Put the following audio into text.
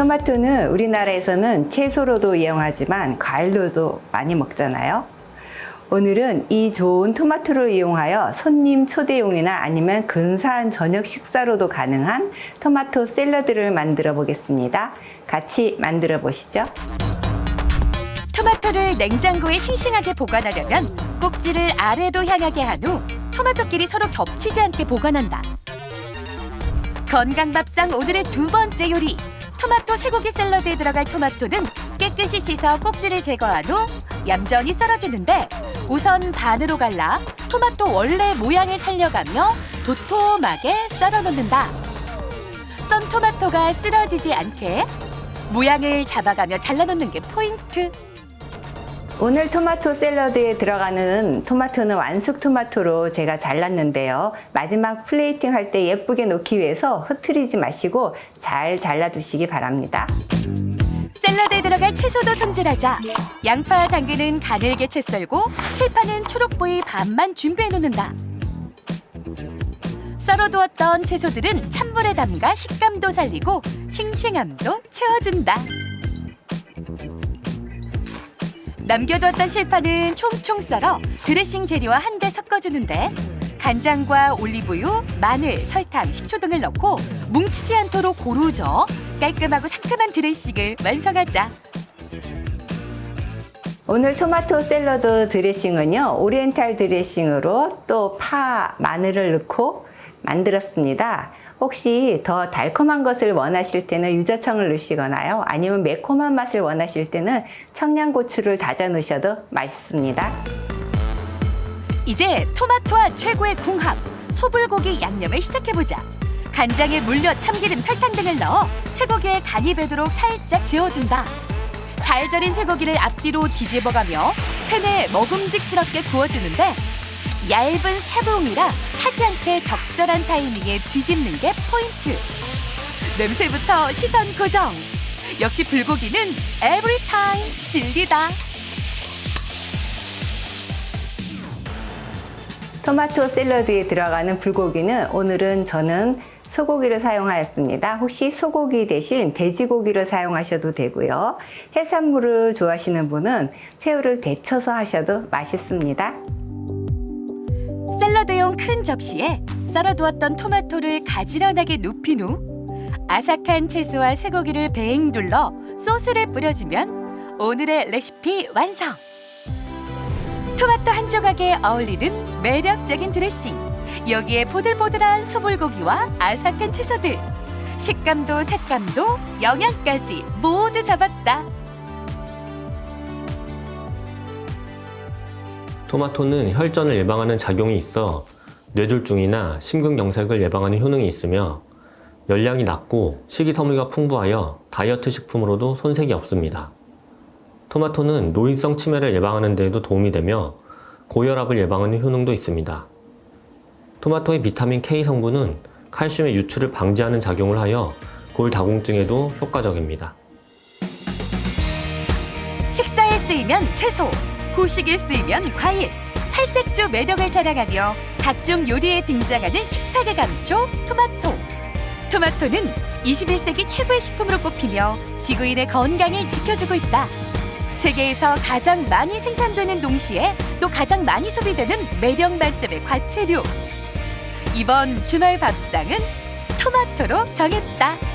토마토는 우리나라에서는 채소로도 이용하지만 과일로도 많이 먹잖아요. 오늘은 이 좋은 토마토를 이용하여 손님 초대용이나 아니면 근사한 저녁 식사로도 가능한 토마토 샐러드를 만들어 보겠습니다. 같이 만들어 보시죠. 토마토를 냉장고에 싱싱하게 보관하려면 꼭지를 아래로 향하게 한 후 토마토끼리 서로 겹치지 않게 보관한다. 건강밥상 오늘의 두 번째 요리. 토마토 쇠고기 샐러드에 들어갈 토마토는 깨끗이 씻어 꼭지를 제거한 후 얌전히 썰어주는데 우선 반으로 갈라 토마토 원래 모양을 살려가며 도톰하게 썰어 놓는다. 썬 토마토가 쓰러지지 않게 모양을 잡아가며 잘라놓는 게 포인트. 오늘 토마토 샐러드에 들어가는 토마토는 완숙 토마토로 제가 잘랐는데요. 마지막 플레이팅 할 때 예쁘게 놓기 위해서 흐트리지 마시고 잘 잘라두시기 바랍니다. 샐러드에 들어갈 채소도 손질하자. 양파, 당근은 가늘게 채 썰고 실파는 초록 부위 반만 준비해 놓는다. 썰어두었던 채소들은 찬물에 담가 식감도 살리고 싱싱함도 채워준다. 남겨두었던 실파는 총총 썰어 드레싱 재료와 한데 섞어주는데 간장과 올리브유, 마늘, 설탕, 식초 등을 넣고 뭉치지 않도록 고루 저어 깔끔하고 상큼한 드레싱을 완성하자. 오늘 토마토 샐러드 드레싱은요, 오리엔탈 드레싱으로 또 파, 마늘을 넣고 만들었습니다. 혹시 더 달콤한 것을 원하실 때는 유자청을 넣으시거나요, 아니면 매콤한 맛을 원하실 때는 청양고추를 다져 넣으셔도 맛있습니다. 이제 토마토와 최고의 궁합 소불고기 양념을 시작해보자. 간장에 물엿, 참기름, 설탕 등을 넣어 쇠고기에 간이 배도록 살짝 재워둔다. 잘 절인 쇠고기를 앞뒤로 뒤집어가며 팬에 먹음직스럽게 구워주는데 얇은 샤브움이라 타지 않게 적절한 타이밍에 뒤집는 게 포인트. 냄새부터 시선 고정. 역시 불고기는 에브리타임 진리다. 토마토 샐러드에 들어가는 불고기는 오늘은 저는 소고기를 사용하였습니다. 혹시 소고기 대신 돼지고기를 사용하셔도 되고요. 해산물을 좋아하시는 분은 새우를 데쳐서 하셔도 맛있습니다. 샐러드용 큰 접시에 썰어두었던 토마토를 가지런하게 눕힌 후 아삭한 채소와 쇠고기를 베잉 둘러 소스를 뿌려주면 오늘의 레시피 완성! 토마토 한 조각에 어울리는 매력적인 드레싱! 여기에 보들보들한 소불고기와 아삭한 채소들! 식감도 색감도 영양까지 모두 잡았다 토마토는 혈전을 예방하는 작용이 있어 뇌졸중이나 심근경색을 예방하는 효능이 있으며 열량이 낮고 식이섬유가 풍부하여 다이어트 식품으로도 손색이 없습니다. 토마토는 노인성 치매를 예방하는 데에도 도움이 되며 고혈압을 예방하는 효능도 있습니다. 토마토의 비타민 K 성분은 칼슘의 유출을 방지하는 작용을 하여 골다공증에도 효과적입니다. 식사에 쓰이면 채소, 후식에 쓰이면 과일, 팔색조 매력을 자랑하며 각종 요리에 등장하는 식탁의 감초 토마토. 토마토는 21세기 최고의 식품으로 꼽히며 지구인의 건강을 지켜주고 있다. 세계에서 가장 많이 생산되는 동시에 또 가장 많이 소비되는 매력 만점의 과체류. 이번 주말 밥상은 토마토로 정했다.